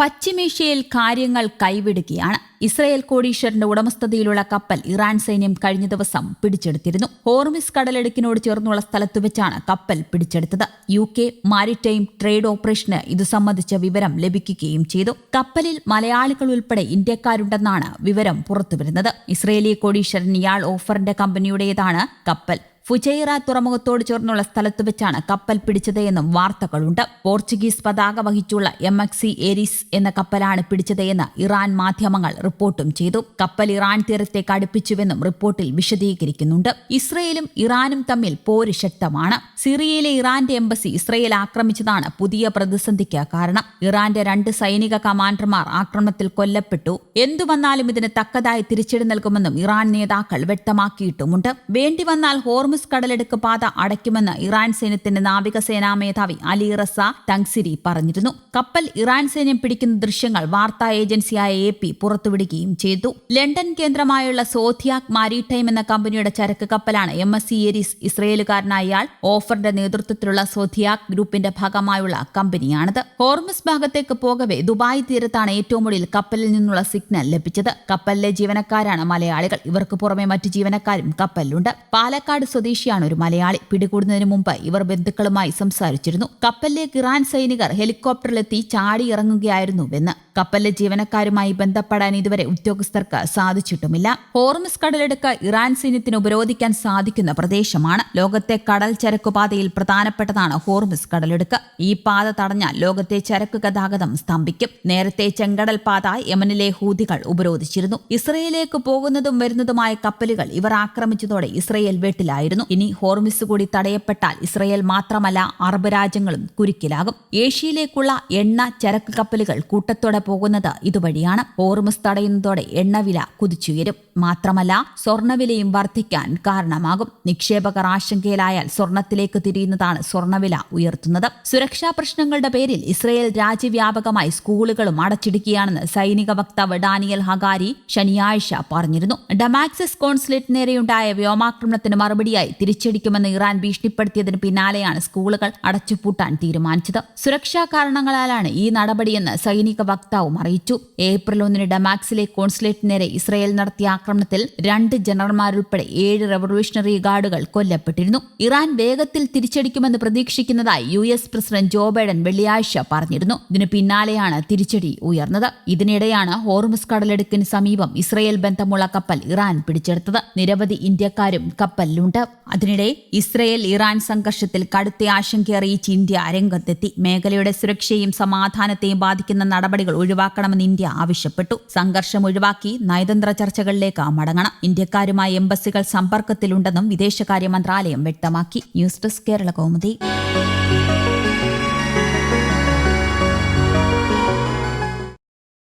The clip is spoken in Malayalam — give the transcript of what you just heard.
പശ്ചിമേഷ്യയിൽ കാര്യങ്ങൾ കൈവിടുകയാണ്. ഇസ്രയേൽ കോടീശ്വരന്റെ ഉടമസ്ഥതയിലുള്ള കപ്പൽ ഇറാൻ സൈന്യം കഴിഞ്ഞ ദിവസം പിടിച്ചെടുത്തിരുന്നു. ഹോർമിസ് കടലെടുക്കിനോട് ചേർന്നുള്ള സ്ഥലത്ത് വെച്ചാണ് കപ്പൽ പിടിച്ചെടുത്തത്. യു കെ മാരിടൈം ട്രേഡ് ഓപ്പറേഷന് ഇതു സംബന്ധിച്ച വിവരം ലഭിക്കുകയും ചെയ്തു. കപ്പലിൽ മലയാളികൾ ഉൾപ്പെടെ ഇന്ത്യക്കാരുണ്ടെന്നാണ് വിവരം പുറത്തുവരുന്നത്. ഇസ്രയേലി കോടീശ്വരൻ ഇയാൾ ഓഫറിന്റെ കമ്പനിയുടേതാണ് കപ്പൽ. ഫുജൈറ തുറമുഖത്തോട് ചേർന്നുള്ള സ്ഥലത്ത് വെച്ചാണ് കപ്പൽ പിടിച്ചത് എന്നും വാർത്തകളുണ്ട്. പോർച്ചുഗീസ് പതാക വഹിച്ചുള്ള എം എക്സ് ഏരീസ് എന്ന കപ്പലാണ് പിടിച്ചത് എന്ന് ഇറാൻ മാധ്യമങ്ങൾ റിപ്പോർട്ടും ചെയ്തു. കപ്പൽ ഇറാൻ തീരത്തേക്ക് അടുപ്പിച്ചുവെന്നും റിപ്പോർട്ടിൽ വിശദീകരിക്കുന്നുണ്ട്. ഇസ്രയേലും ഇറാനും തമ്മിൽ പോര് ശക്തമാണ്. സിറിയയിലെ ഇറാന്റെ എംബസി ഇസ്രയേൽ ആക്രമിച്ചതാണ് പുതിയ പ്രതിസന്ധിക്ക് കാരണം. ഇറാന്റെ രണ്ട് സൈനിക കമാൻഡർമാർ ആക്രമണത്തിൽ കൊല്ലപ്പെട്ടു. എന്തു വന്നാലും ഇതിന് തക്കതായ തിരിച്ചടി നൽകുമെന്നും ഇറാൻ നേതാക്കൾ വ്യക്തമാക്കിയിട്ടുമുണ്ട്. വേണ്ടി വന്നാൽ ഹോർമസ് കടലെടുക്ക് പാത അടയ്ക്കുമെന്ന് ഇറാൻ സൈന്യത്തിന്റെ നാവികസേനാ മേധാവി അലി റസ തങ്സിരി പറഞ്ഞിരുന്നു. കപ്പൽ ഇറാൻ സൈന്യം പിടിക്കുന്ന ദൃശ്യങ്ങൾ വാർത്താ ഏജൻസിയായ എ പി പുറത്തുവിടുകയും ചെയ്തു. ലണ്ടൻ കേന്ദ്രമായുള്ള സോധിയാക് മാരിടൈം എന്ന കമ്പനിയുടെ ചരക്ക് കപ്പലാണ് എം എസ് സി എരിസ് ഇസ്രയേലുകാരനായ ഇയാൾ ഓഫറിന്റെ നേതൃത്വത്തിലുള്ള സോധിയാക് ഗ്രൂപ്പിന്റെ ഭാഗമായുള്ള കമ്പനിയാണിത്. ഹോർമുസ് ഭാഗത്തേക്ക് പോകവേ ദുബായ് തീരത്താണ് ഏറ്റവും ഒടുവിൽ കപ്പലിൽ നിന്നുള്ള സിഗ്നൽ ലഭിച്ചത്. കപ്പലിലെ ജീവനക്കാരാണ് മലയാളികൾ. ഇവർക്ക് പുറമെ മറ്റു ജീവനക്കാരും കപ്പലിലുണ്ട്. പാലക്കാട് സ്വദേശിയാണ് ഒരു മലയാളി. പിടികൂടുന്നതിന് മുമ്പ് ഇവർ ബന്ധുക്കളുമായി സംസാരിച്ചിരുന്നു. കപ്പലിലേക്ക് ഇറാൻ സൈനികർ ഹെലികോപ്റ്ററിലെത്തി ചാടിയിറങ്ങുകയായിരുന്നുവെന്ന് കപ്പലിലെ ജീവനക്കാരുമായി ബന്ധപ്പെടാൻ ഇതുവരെ ഉദ്യോഗസ്ഥർക്ക് സാധിച്ചിട്ടുമില്ല. ഹോർമിസ് കടലെടുക്ക് ഇറാൻ സൈന്യത്തിന് ഉപരോധിക്കാൻ സാധിക്കുന്ന പ്രദേശമാണ്. ലോകത്തെ കടൽ ചരക്കുപാതയിൽ പ്രധാനപ്പെട്ടതാണ് ഹോർമിസ് കടലെടുക്ക്. ഈ പാത തടഞ്ഞാൽ ലോകത്തെ ചരക്ക് ഗതാഗതം സ്തംഭിക്കും. നേരത്തെ ചെങ്കടൽ പാത യമനിലെ ഹൂതികൾ ഉപരോധിച്ചിരുന്നു. ഇസ്രയേലിലേക്ക് പോകുന്നതും വരുന്നതുമായ കപ്പലുകൾ ഇവർ ആക്രമിച്ചതോടെ ഇസ്രയേൽ വെട്ടിലായിരുന്നു. ഇനി ഹോർമിസ് കൂടി തടയപ്പെട്ടാൽ ഇസ്രയേൽ മാത്രമല്ല അറബ് രാജ്യങ്ങളും കുരുക്കിലാകും. ഏഷ്യയിലേക്കുള്ള എണ്ണ ചരക്ക് കപ്പലുകൾ കൂട്ടത്തോടെ പോകുന്നത് ഇതുവഴിയാണ്. ഓർമസ് തടയുന്നതോടെ എണ്ണവില കുതിച്ചുയരും. മാത്രമല്ല സ്വർണവിലയും വർദ്ധിക്കാൻ കാരണമാകും. നിക്ഷേപകർ ആശങ്കയിലായാൽ സ്വർണത്തിലേക്ക് തിരിയുന്നതാണ് സ്വർണവില ഉയർത്തുന്നത്. സുരക്ഷാ പ്രശ്നങ്ങളുടെ പേരിൽ ഇസ്രയേൽ രാജ്യവ്യാപകമായി സ്കൂളുകളും അടച്ചിടുകയാണെന്ന് സൈനിക വക്താവ് ഡാനിയൽ ഹഗാരി ശനിയാഴ്ച പറഞ്ഞിരുന്നു. ഡമാക്സിസ് കോൺസുലേറ്റ് നേരെയുണ്ടായ വ്യോമാക്രമണത്തിന് മറുപടിയായി തിരിച്ചടിക്കുമെന്ന് ഇറാൻ ഭീഷണിപ്പെടുത്തിയതിന് പിന്നാലെയാണ് സ്കൂളുകൾ അടച്ചുപൂട്ടാൻ തീരുമാനിച്ചത്. സുരക്ഷാ കാരണങ്ങളാലാണ് ഈ നടപടിയെന്ന് സൈനിക വക്താവും അറിയിച്ചു. ഏപ്രിൽ ഒന്നിന് ഡമാക്സിലെ കോൺസുലേറ്റ് നേരെ ഇസ്രയേൽ നടത്തിയ ആക്രമണത്തിൽ രണ്ട് ജനറൽമാരുൾപ്പെടെ ഏഴ് റവല്യൂഷണറി ഗാർഡുകൾ കൊല്ലപ്പെട്ടിരുന്നു. ഇറാൻ വേഗത്തിൽ തിരിച്ചടിക്കുമെന്ന് പ്രതീക്ഷിക്കുന്നതായി U S president Joe Biden വെള്ളിയാഴ്ച പറഞ്ഞിരുന്നു. ഇതിന് പിന്നാലെയാണ് തിരിച്ചടി ഉയർന്നത്. ഇതിനിടെയാണ് ഹോർമസ് കടലെടുക്കിന് സമീപം ഇസ്രയേൽ ബന്ധമുള്ള കപ്പൽ ഇറാൻ പിടിച്ചെടുത്തത്. നിരവധി ഇന്ത്യക്കാരും കപ്പലിലുണ്ട്. അതിനിടെ ഇസ്രയേൽ ഇറാൻ സംഘർഷത്തിൽ കടുത്ത ആശങ്ക അറിയിച്ച് ഇന്ത്യ രംഗത്തെത്തി. മേഖലയുടെ സുരക്ഷയും സമാധാനത്തെയും ബാധിക്കുന്ന നടപടികൾ ഒഴിവാക്കണമെന്ന് ഇന്ത്യ ആവശ്യപ്പെട്ടു. സംഘർഷം ഒഴിവാക്കി നയതന്ത്ര ചർച്ചകളിലേക്ക് മടങ്ങണം. ഇന്ത്യക്കാരുമായി എംബസികൾ സമ്പർക്കത്തിലുണ്ടെന്നും വിദേശകാര്യ മന്ത്രാലയം വ്യക്തമാക്കി. News desk Kerala Kaumudi.